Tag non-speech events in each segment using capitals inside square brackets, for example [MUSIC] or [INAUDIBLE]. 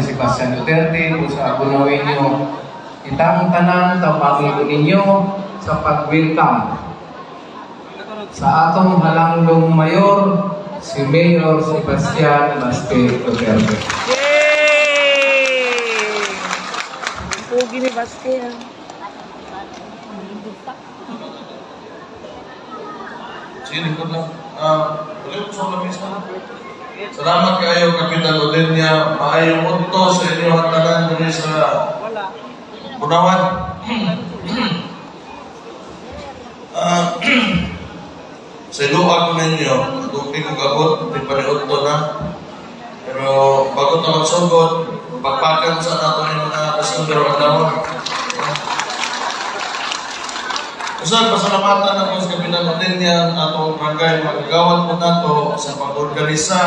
si Sebastian Duterte kung sa gunawin nyo itang tanan tapangin ninyo sa pag-welcome sa atong halanglong mayor si Mayor Sebastian Baste Duterte. Yay! Pugi ni Baste ah. Sige, lingkod lang. Ah, ulit sa na. Salamat kayo, Kapitan Odenya. Maayong unto sa inyo ang tanan diri sa Bunawan. [CLEARS THROAT] Ah, [CLEARS THROAT] sa iluwag ko ninyo, hindi ko gabot, hindi pa rin na. Pero bago ito magsugod, pagpakan sa nato ng mga kasundaro ang Usan, pasalamatan ako sa Kapitan Odenya atong barangay. Magagawad po nato sa pag-organisa.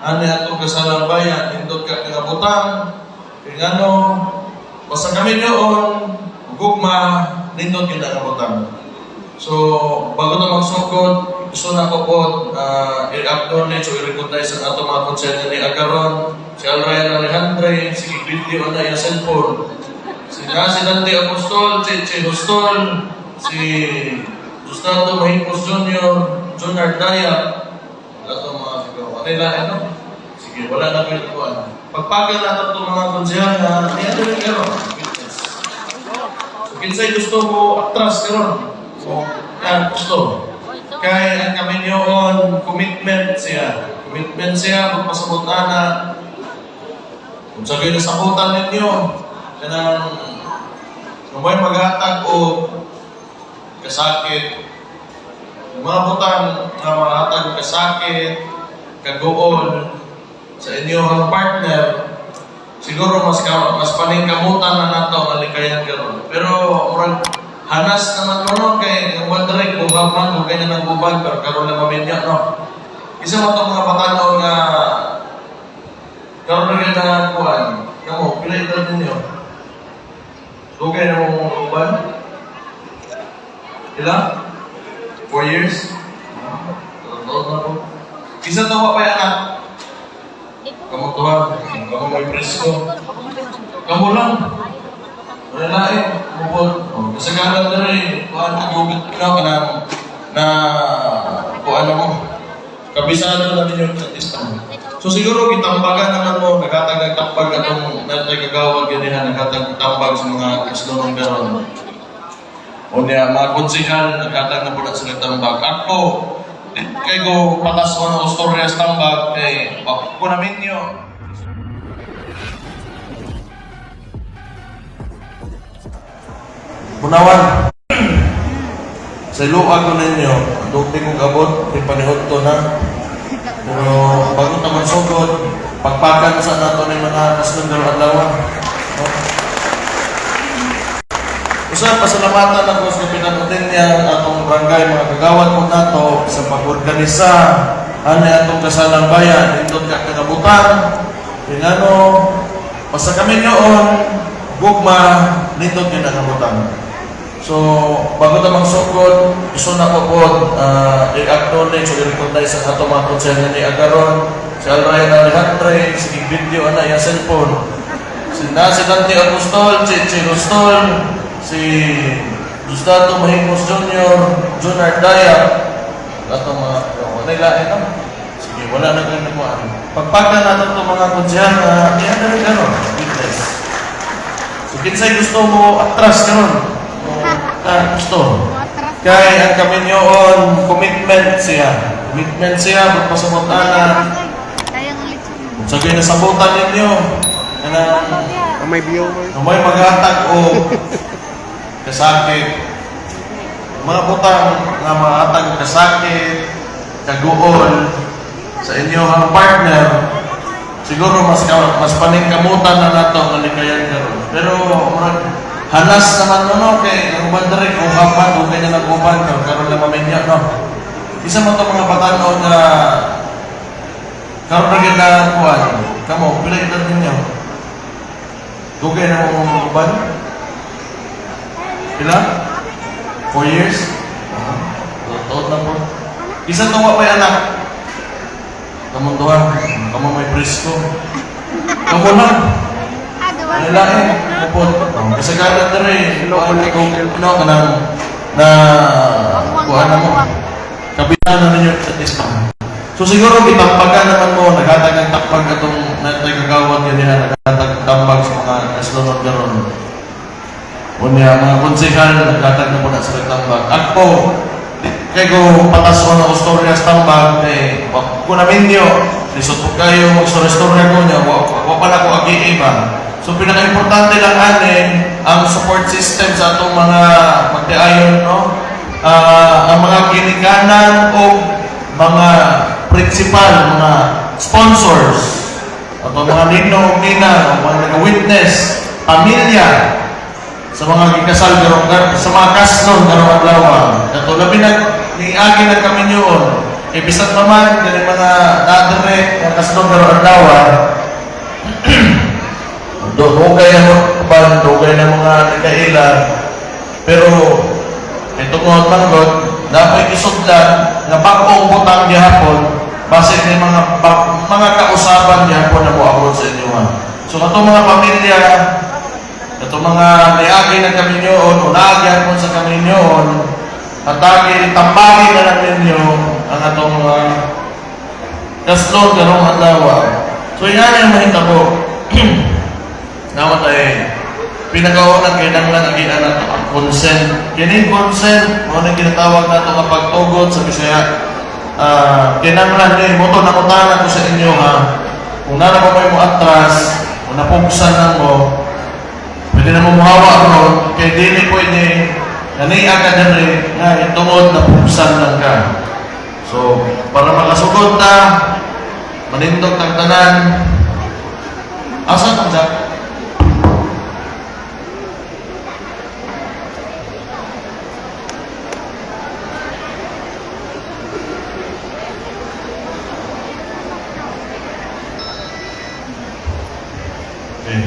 Ani atong kasalambayan indot ka kinabutang kay ngano basta kami doon gugma nindot kita kabutang so bago na magsugod gusto na ko po uh, i-acknowledge o i-recognize ang atong mga konserte ni Agaron si Alrayan Alejandre si video na yung cellphone. Si Nasi Dante Apostol si Che Hostol si Gustavo Mahimos Jr., John Ardaya, lahat ng mga sigaw. Ano nila, ano? Sige, wala na kayo nakuha. Pagpagay natin itong mga konsyal na niya rin karon. Witness. So, kinsay gusto mo atras karon? O, yan, gusto. Kaya ang kami yun, commitment siya. Commitment siya, magpasabot na kung sabihin na sabutan ninyo, kanang kung may maghatag o kasakit. Butang na mahatag kasakit, kagoon sa inyong partner, siguro mas ka, mas paningkamutan na nato ang alikayan karon. Pero murag hanas naman mo no kay ang wondering kung man kung kanya nang uban pero karon lang maminya no. Isa mo itong mga batano nga karon na na kuan. Kamo, pila edad ninyo? Dugay na mo uban? Ilan? Four years? Taon na po. Isa tawa pa yan anak. Kamu tuhan, kamu may presko. Kamu lang. Wala eh. Mupod. Oh, Kasagalan na rin. Kuhaan ka gubit ka ka na na kuhaan mo. Kabisado na ninyo yung artista mo. So siguro kitambagan naman mo, naghatag tambag atong natay kagawag yun ha, tambag sa mga kaslo ng garon. O niya, mga konsihal, nagkatag na po na sila tambag. Ako, kay ko patas ko ng storya sa tambag, kay ko namin nyo. Bunawan. sa iluwag ko ninyo, dugti kong abot, di panihot to na. Pero bago naman sugod, pagpakan sa nato ng mga kasunod adlaw. No? Usa pasalamatan ako sa pinanutin niya atong barangay mga kagawad mo nato sa pag-organisa. Ani atong kasalambayan indot ka kagabutan. Ingano basta kami noon gugma nindot ka nagabutan so bago ta magsugod gusto na ko po uh, i-acknowledge o i-recognize ang atong mga konserno ni Agaron si Alrayan Alejandre si video ana yung cellphone. Si Nasi Dante Agustol si Chirustol si Gustavo Mahimos Jr., John Ardaya, lahat ng mga, ano nila, eh? Sige, wala na kayo nakuha. Pagpagka natin itong mga kunsyan na, uh, yan na rin gano'n, witness. So, kinsay gusto mo atras gano'n? O, ah, gusto. Kaya ang kami yun, commitment siya. Commitment siya, magpasabot na, Kayang lechon. kung sabihin na sabutan ninyo, na Ang may viewer. kung may maghatag o [LAUGHS] kasakit, mga butang nga mahatag og kasakit, kaguol sa inyong partner, siguro mas mas paningkamutan na nato ang likayan karon. Pero murag hanas naman no no kay ang uban diri kung kapan o kanya nag-uban karon karon lang maminya no. Isa mo to mga batan-o nga karon na gid na kuan. Kamo pila edad ninyo? Dugay na mo uban? Pila? Four years? Taon na po. Isa tuwa pa yung anak. Kamunduhan, kamu may presko. Kamu lang. Ano lang eh. Kapot. Kasi kala na rin. Ano ka nang na kuha na mo. Kabila na ninyo sa isma. So siguro bitampagan naman mo, naghatag ng takpag itong nagkagawad yun nila, naghatag ng tambag sa mga kasunod garon. Unya, mga konsehal, naghatag na po na sa tambag. Ako, kay ko patas ko na istorya sa tambag, eh, wag ko namin nyo, lisod po kayo, mag-istorya ko niya, wag wag pa na ko agi-iba. So pinaka-importante lang anin, ang support system sa atong mga magtiayon, no? Ah, ang mga ginikanan o mga principal, mga sponsors, at mga ninong, nina, mga nag-witness, pamilya, sa mga gikasal garong gar sa mga kasnon garong adlaw. Kato labi na niagi na kami niyon. E bisag naman kani mga nadere nga kasnon garong adlaw. [CLEARS THROAT] Do dugay mo ban dugay na mga nagkaila. Pero ito ko manggod dapat isudlan nga bag-ong butang gihapon base ni mga mga kausaban gihapon na moabot sa inyo. So kato mga pamilya ito mga mayagi na kami nyoon, unagyan po sa kami nyoon, at tagi, tambagi na lang ninyo ang atong mga kaslon karong adlaw. So yan yung mahita ko. Naman tayo, pinakaunang kinanglan ang ginana ang consent. Kining consent, mo na ginatawag na ito nga pagtugot sa Bisaya. Ah, kinanglan din, mo to nakutana ko sa inyo ha. Kung nana mo mo atras, kung napugsan na mo, Pwede na mumuhawa ron, kay dili pwede naniya ka na rin nga itungod na pupsan lang ka. So, para makasugod na, manindog ng tanan, asa kang sa? Okay.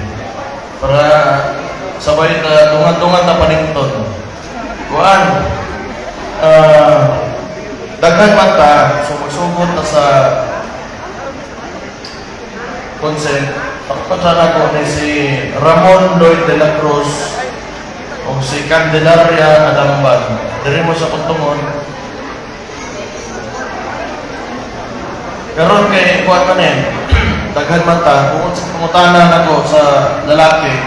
Para sabay na dungan-dungan na panington. Kuan, ah, daghan mata, so magsugod na sa consent. Pagpasara ko ni si Ramon Lloyd de la Cruz o si Candelaria Adamban. Diri mo sa kuntungon. Karon kay kuan man eh, [CLEARS THROAT] daghan mata, kung sa pangutanan ako sa lalaki,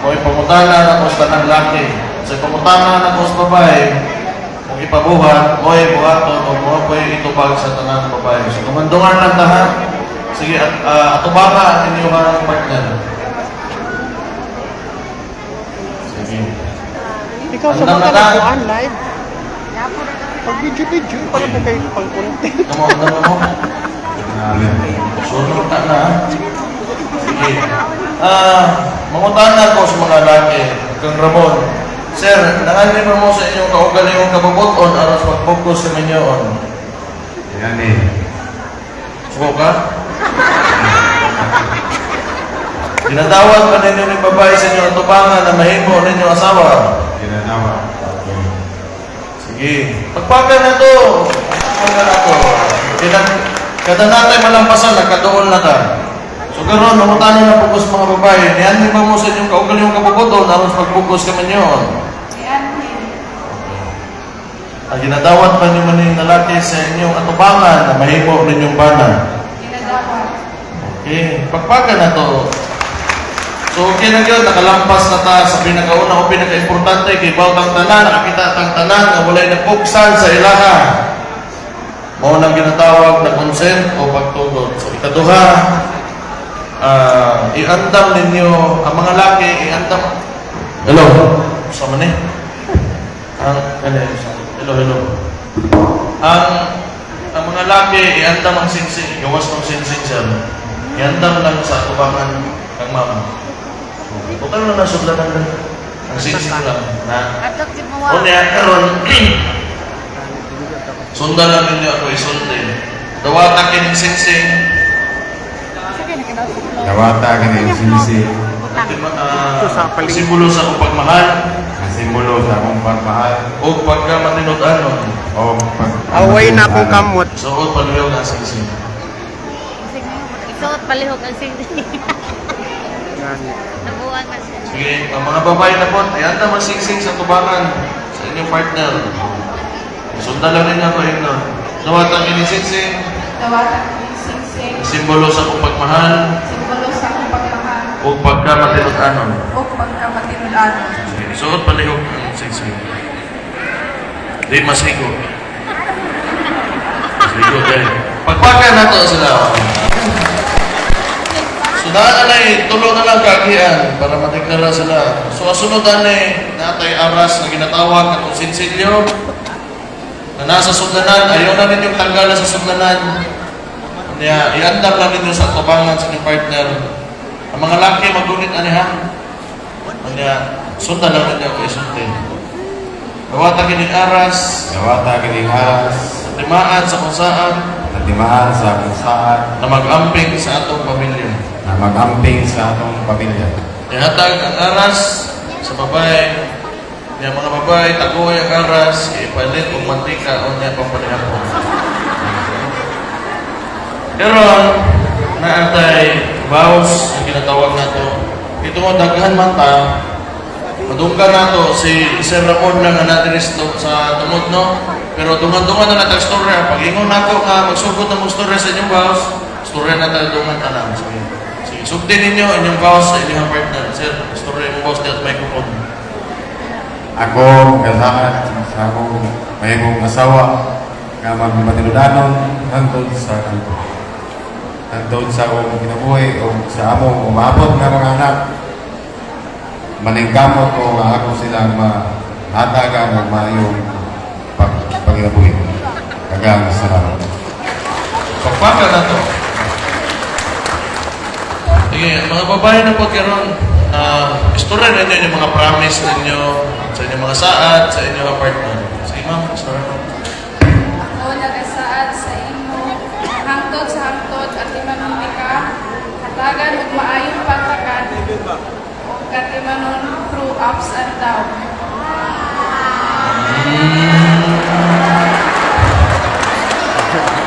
o ipangutanan ako sa tanang lalaki, sa pangutanan ako sa babae, ipabuhat, o buhaton, o mo po itubag sa tanang babae. So kumandungan lang tahan, sige, at uh, atubaga ang inyong mga partner. Sige. Ikaw sa mga na nakuhaan live. Pag video-video, parang may kayo pang content. Kamu ang mo. Sunod na na. Sige. Ah, mangutanan ko sa mga lalaki, kang Ramon. Sir, nanganin mo sa inyong kaugalingong kabubuton aras mag-focus sa minyoon. Yan eh. Suko ka? Ginatawag pa ninyo ng babae sa inyong atubangan na mahimo ninyo asawa. Ginanawa. Sige. Pagpagan na to. Pagpagan na to. Kinag kada natay malampasan, nagkadoon na ta. So karon namutanan na focus mga babae. Niyan mo mo sa inyong kaugalingong kabubuton aras mag-focus ka minyoon. Ang ginadawat pa niyo man yung lalaki sa inyong atubangan na mahimo ninyong bana. Okay, pagpaga na to. So okay na yun, nakalampas na ta sa pinakauna o pinaka-importante kay Bautang Tanan, nakakita tang tanan na walay napuksan sa ilaha. Mao nang ginatawag na consent o pagtugod. So ikaduha, ah, iandam ninyo, ang mga laki, iandam. Hello? Sa man eh? Ang, ano? Hello, hello. Ang, ang mga laki, iandam ang sinsing, gawas ng sinsing sir. Iandam lang sa tubangan kang mama. Huwag lang na sublatan lang. Ang sinsing lang. Na, o niya, karon, sundan lang ninyo ako isundin. Dawata kining sinsing, Nawata ka na yung sinisi. Ito sa paling- simbolo sa akong pagmahal, Nasimulo sa akong pagmahal. o pagka matinud-anon. O pag... Away na akong kamot. Suot paluyog ang sinsing. Isuot pa palihog ang sindi. Gani. Nabuwag na siya. Sige, ang mga babae na po, ayan na masingsing sa tubangan sa inyong partner. Sundan lang ninyo ako yun, no? Nawatan kinisingsing, Tawatan ko yung singsing, simbolo sa kong pagmahal, simbolo sa akong pagmahal o pagkamatinudanon. o pagkamatinudanon. Sige, suot palihog ang singsing. Di masigo. Masigo dahil. Pagpakan na to sila. So daan na eh, tulo na lang kagian para madeklara sila. So asunod na eh, natay aras na ginatawag na kung sinsilyo na nasa sudlanan, ayaw na ninyong tanggalan sa sudlanan. Kaya iandam lang ninyo sa tubangan sa inyong partner. Ang mga laki magunit ani ha. Kaya sundan lang ninyo kay sundin. Gawata kining aras, Gawata kining aras, timaan sa kung saan natimaan sa kung saan, na mag-amping sa atong pamilya. na mag-amping sa atong pamilya. Ihatag ang aras sa babae. Kaya mga babae, tagoy ang aras, ipalit kung mantika o niya pampalihapon. Pero, naantay, vows, ang ginatawag na to. Ito mo, daghan man ta, Madungga na to, si Sir Ramon lang na natin sa tumod, no? Pero dungan-dungan na natin storya. Pag ingon na ako nga magsugod na mong sa inyong vows, storya na tayo dungan ka lang. Sige, sige sugdin ninyo inyong vows sa inyong partner. Sir, storya yung vows niya at microphone. Ako, kasama sa akong mahimong asawa, nga magmatinudanon hangtod sa kanto. Hangtod sa akong kinabuhi o sa among umabot nga mga anak. Maningkamot ko nga ako silang mahatagan ng mayong pag pagkinabuhi. Kagang salamat. Pagpaka na to. Sige, mga babae na po karon, uh, istorya ninyo yung mga promise ninyo sa inyong mga saad, sa inyong partner. Sige ma'am, istorya mo. O katimanon through ups and downs.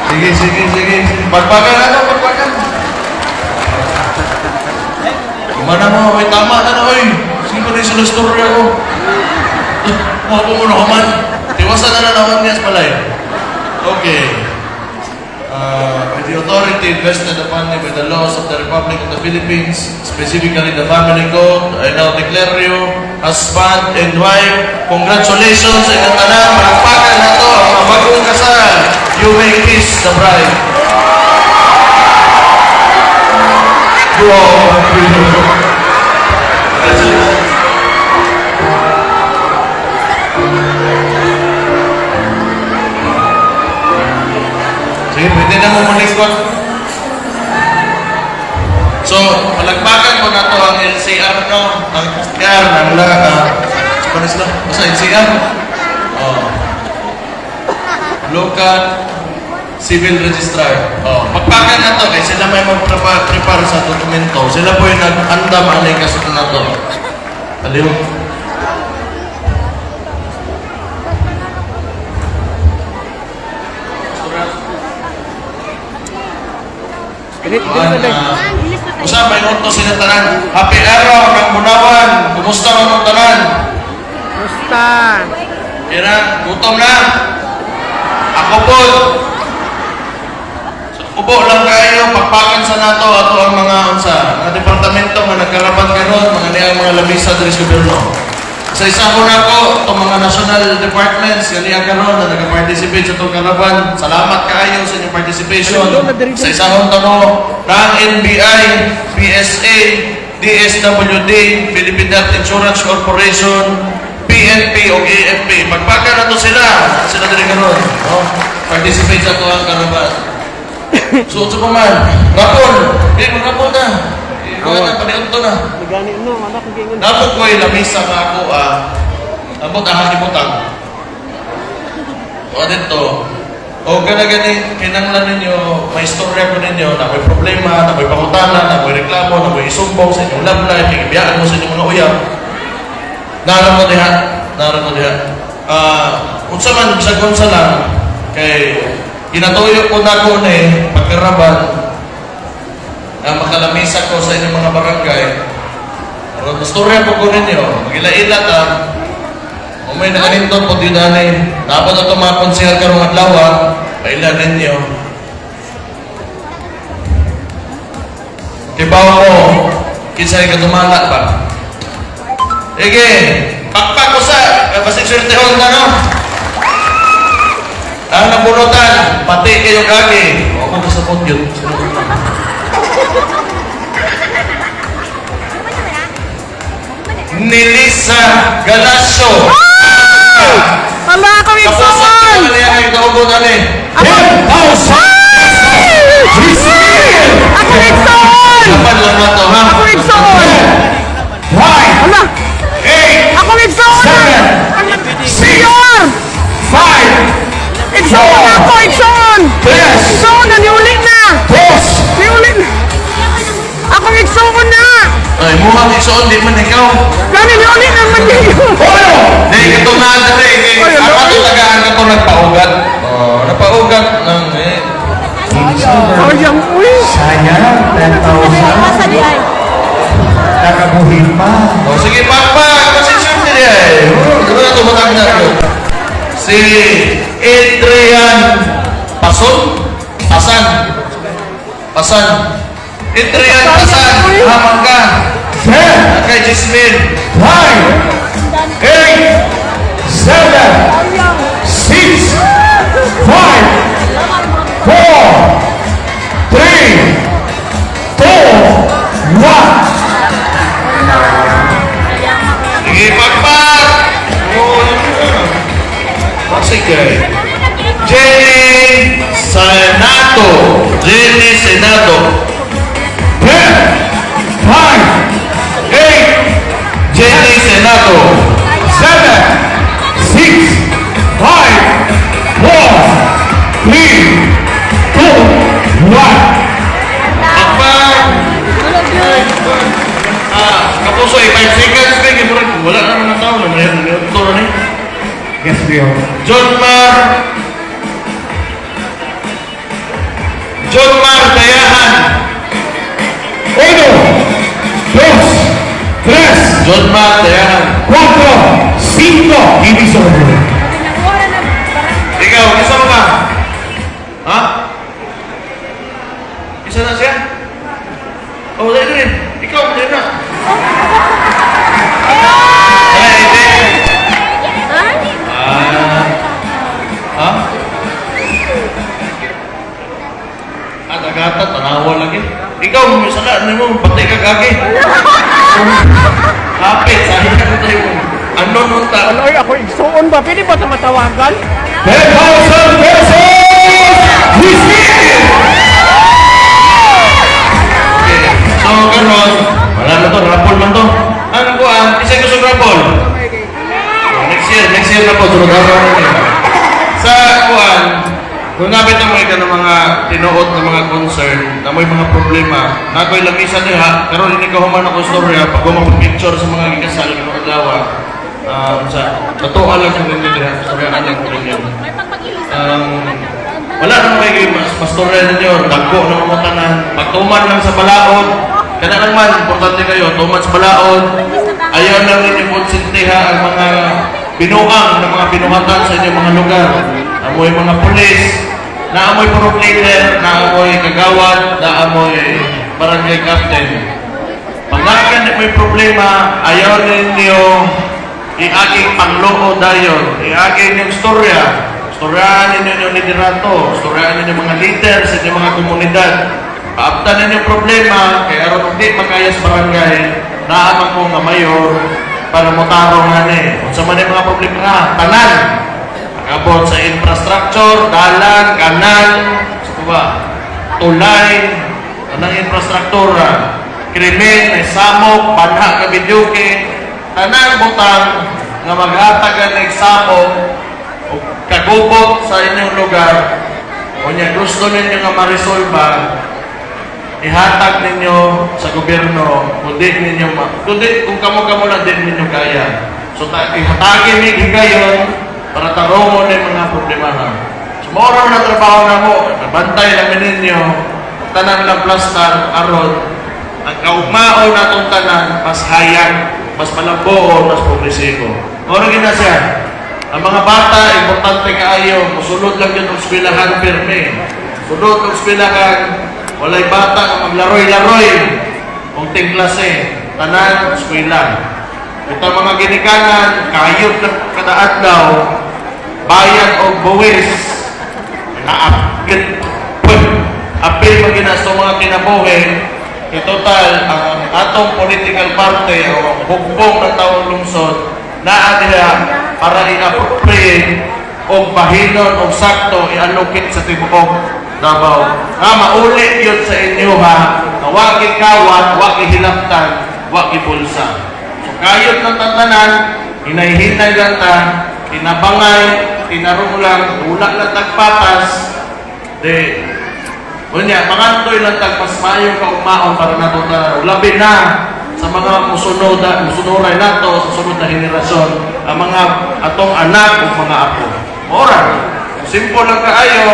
Sige, sige, sige. Pagpagan na to, pagpagan. Gimana mo, may tama na na, oy. Sino rin sila story ako? Mga po mo na kaman. Tiwasan na na naman niya sa palay. Okay. The authority vested upon me by the laws of the Republic of the Philippines, specifically the Family Code, I now declare you husband and wife. Congratulations sa inyong tanan. Malakpakan na to. Ang bagong kasal. You may kiss the bride. Wow. Congratulations. Ano sila? Basta LCR? Oh. Local Civil Registrar. Oh, pagpakan na to, kaya sila may mag-prepare sa dokumento. Sila po yung nag-andam ang kasunod na to. Aliw. Na. Usa may unto sila tanan. Happy araw kang bunawan. Kumusta man ang tanan? Musta? Kira, gutom na. Ako po. So, ubo lang kayo, pagpakan sa nato ato ang mga unsa, mga departamento nga nagkarapat karon, mga niyang mga labisa diri sa gobyerno. Sa isa ko na ko, itong mga national departments, kaniya karon na nag-participate sa itong karaban. Salamat kayo sa inyong participation. Sa isa kong tanong, ng NBI, PSA, DSWD, Philippine Death Insurance Corporation, PNP o AFP. Pagpaka na to sila, sila din karon. No? Participate sa ito ang karaban. [LAUGHS] So, ito pa man, rapol, hindi mo rapol na. Ikaw na, paniot to na. Nagani no, anak ko gingon. Napot ko yung lamisa nga ako, ah, napot ahang ibutang. O dito, o gana gani, kinanglan ninyo, may istorya ko ninyo, na may problema, na may pangutana, na may reklamo, na may isumbong sa inyong love life, ibiyaan mo sa inyong mga uyab. Naram mo diha, naram mo diha. Ah, unsa man sa sa lang, kay ginatuyo ko na ko ni pagkaraban, na makalamisa ko sa inyong mga barangay. Pero mastorya po ko ninyo, magila-ila ta, umay na ganito po din dani. Dapat ito mga konsehal karong adlaw, paila ninyo. Kibaw mo, kinsay katumala ba? Ege, pakpak ko sa, kapasig swertehon na no? Ang nabunutan, pati kayo gagi. O ako kasapot yun. Sunod na. Nilisa Galasio. Ala ako Kapos sa kanila yan ay kaugon ani. 10,000! Ako Ikson! Dapat lang na to ha. Ako Ikson! Ala! Ako Ikson ako! Ikson! Ikson! Naniulit na! Niulit na! Ako Ikson na! Ay, mukhang isoon di man ikaw. Gani niulit naman niyo! Di, ito na dali. Ay, ano? Ako talagaan ako nagpaugat. Oh, napaugat ng eh. Oh, yung uy! Sayang, 10,000. Masa di ay? Nakabuhin pa. Oh, sige, pakpak. Di ay. Oh, Ano na tumatag na ito? Si Adrian Pason? Pasan. Pasan. Adrian Pasan. Hamang ka. 10, Kay Jismin. 9, 8, 7, 6, 5, 4, 3, children. Na po, sunod araw na. Sa kuan, kung nabit na may ka ng mga tinuot ng mga concern, na may mga problema, na ako'y lamisa niya, karon hindi ko human ako storya, pag mga picture sa mga gikasal, ng mga adlaw, um, sa totoo lang sa ninyo diha, storyaan lang ko ninyo. Um, wala naman kayo mas mastorya ninyo, dagko na mga tanan, pagtuman lang sa balaod, kana lang man, importante kayo, tuman sa balaod, ayaw lang ninyo konsintiha ang mga binuang ng mga binuhatan sa inyong mga lugar. Amoy mga pulis, naamoy purok leader, naamoy kagawad, naamoy barangay captain. Pag nakan may problema, ayaw ninyo iaging pangluo dayon, iaging yung storya, storyahan ninyo yung liderato, storyahan ninyo mga leader sa inyong mga komunidad. Paabtan ninyo problema, kaya aron hindi makaya sa barangay, naaman ko nga mayor, para motaro nga ni. Kung sa man mga problema tanan. Abot sa infrastructure, dalan, kanal, ba, tulay, anang infrastruktura, krimen, may samok, banha, kabidyuke, tanan butang nga maghatagan ng samok o kagubot sa inyong lugar. O niya gusto ninyo nga marisolba ihatag ninyo sa gobyerno kundi ninyo kundi kung kamo-kamo lang din ninyo kaya so ta ihatagin ni higayon para tarungon ng mga problema na so mora na trabaho na mo nabantay namin ninyo tanan lang plastar aron ang kaugmao natong tanan mas hayag, mas malambo, mas progresibo. Moro gina siya. Ang mga bata importante kaayo, musulod lang yun ang eskwelahan firme. Sunod ang eskwelahan, walay bata nga maglaroy-laroy. Kung ting klase, tanan eskwela. Ito mga ginikanan, kayot na kada adlaw, bayad o buwis, naapit apil mo ginasto mga kinabuhi. Kay total ang atong political party o bugbong ng taong lungsod naa diha para i-appropriate o bahinon o sakto i-allocate sa tibuok Davao. Nga mauli yun sa inyo ha, na wagi kawat, wagi hilaptan, wagi bulsa. So kayot ng tatanan, hinay-hinay lang ta, kinabangay, tinarong lang, wala lang tagpatas, de, Kunya, mangantoy lang tagpas mayo ka umaon para nato ta labi na sa mga musunod musunuray nato sa sunod na henerasyon ang mga atong anak ug mga apo. Ora, simple lang kaayo,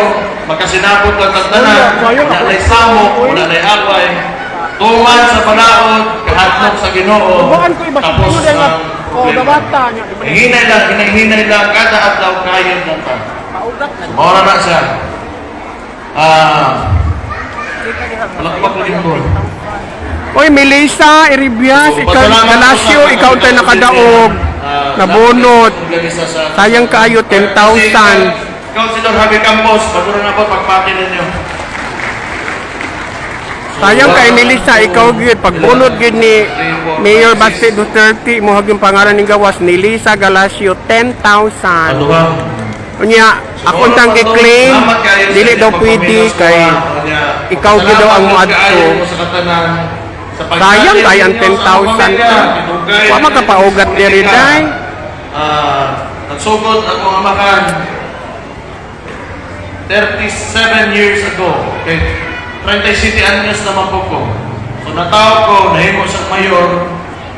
makasinabot lang ang tanan, wala na samo, wala na away. Tuman sa panaod, kahatlog sa Ginoo. Ko Tapos ang O, problema. Hinay lang, hinay lang kada adlaw kayo lang ta. Mora na siya. Ah, Malakpak lang goal. Oy, Melissa, Iribias, ikaw, Galasio, ikaw tayo nakadaog. Nabunot. Sayang kayo, 10,000. Councilor Javi Campos, paguro na po pagpati ninyo. Sayang kay Melissa, ikaw gyud pagbunod gyud ni Mayor Basti Duterte mo haging pangalan ning gawas ni Lisa Galasio 10,000. Ano ba? Unya, ako tang gi-claim dili daw pwede kay ikaw gyud daw ang muadto. Sayang kay ang 10,000 Wa makapaugat diri day. Ah, nagsugod ako ang amakan 37 years ago. Okay. 37 anyos naman po ko. So natawag ko, nahimo sa mayor,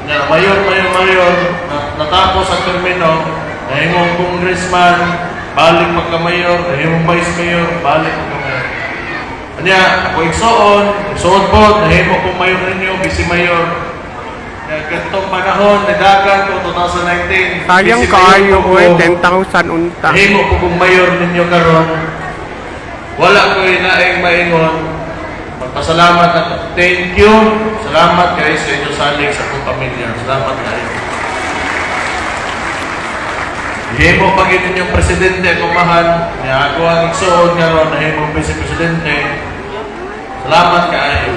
na mayor, mayor, mayor, na, natapos ang termino, nahimo congressman, balik magka-mayor, nahimo vice mayor, balik magka-mayor. Kanya, ako igsoon, igsoon po, nahimo kong mayor ninyo, vice mayor. Kaya ganitong panahon, nadagan ko 2019. Sayang kayo ko. 10,000 unta. Nahimo ko kung mayor ninyo karon. Wala ko inaing maingon. Magpasalamat at thank you. Salamat kayo sa inyo salig sa akong pamilya. Salamat kayo. Himo pag inyong presidente akong mahal, niya ako ang igsoon karon na himo vice presidente. Salamat kayo.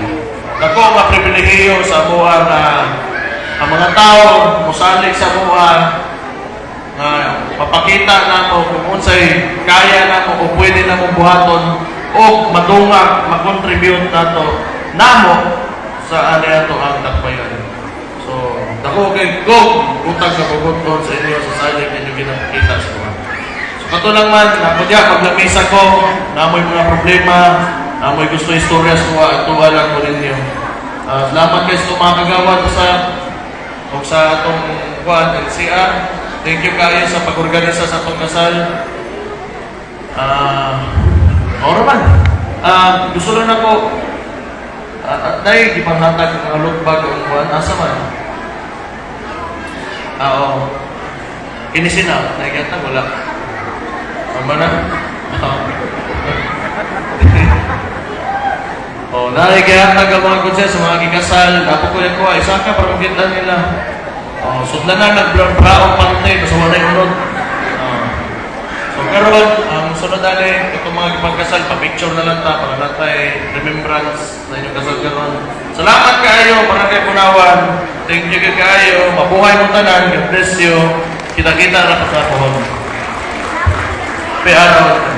Ako ang pribilehiyo sa buha na ang mga tao musalig sa buha nga mapakita namo kung unsay kaya namo o pwede namo buhaton o madungag mag-contribute nato namo sa ani ato ang takbayan. So, dako kay go utang sa pupunton sa inyo sa salig ninyo ginakita sa mga. So, kato lang man, napudya, pag lamisa ko, namoy mga problema, namoy gusto istorya sa mga atuwa lang ko ninyo. Ah, salamat kayo sa mga kagawad sa o sa atong kuan LCR. Thank you kayo sa pag-organisa sa atong kasal. Ah, uh, man. Ah, gusto lang ako uh, dahil di pa natag ang lutbag ang kuan asa man. Ah, oo. Kinisina, nakikita wala. Ano na? [LAUGHS] Oh, dahil kaya taga mga konsen sa mga kikasal, dapat ko yan ko, isa ka para makita nila. Oh, sudlan na nag-brown pantay, basta wala yung unod. Oh. So, karon ang sunod dali, itong mga pagkasal, pa-picture na lang ta, para lang tayo remembrance na inyong kasal karon. Salamat kayo, para kay punawan. Thank you kayo, mabuhay mo tanan, God bless you. Kita-kita na pa sa pohon. Pe araw.